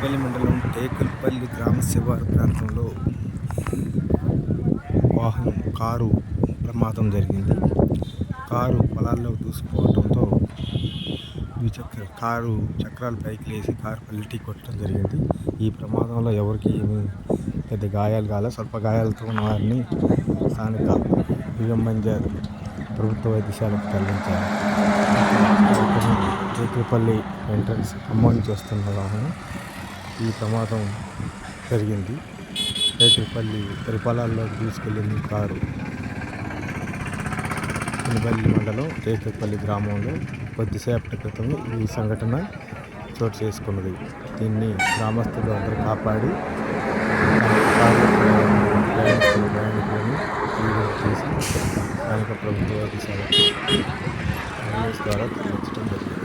కొత్తపల్లి మండలం టేకుల్పల్లి గ్రామ శివారు ప్రాంతంలో వాహనం కారు ప్రమాదం జరిగింది. కారు పొలాల్లో దూసుకుపోవడంతో ద్విచక్ర కారు చక్రాలు పైకి లేచి కారు పల్లెటి కొట్టడం జరిగింది. ఈ ప్రమాదంలో ఎవరికి ఏమి పెద్ద గాయాలు కాలే స్వల్ప గాయాలతో ఉన్న వారిని స్థానిక బియ్యం ప్రభుత్వ వైద్యశాలకు తరలించారు. టేకులపల్లి ఎంట్రన్స్ ఖమ్మం చేస్తున్న వాహనం ఈ ప్రమాదం జరిగింది. టేకులపల్లి పరిపాలనలోకి తీసుకెళ్ళింది కారు. పులిపల్లి మండలం టేకులపల్లి గ్రామంలో కొద్దిసేపటి క్రితం ఈ సంఘటన చోటు చేసుకున్నది. దీన్ని గ్రామస్తులు అందరూ కాపాడి చేసి ప్రయాణికులను స్థానిక ప్రభుత్వ ద్వారా తరలించడం జరిగింది.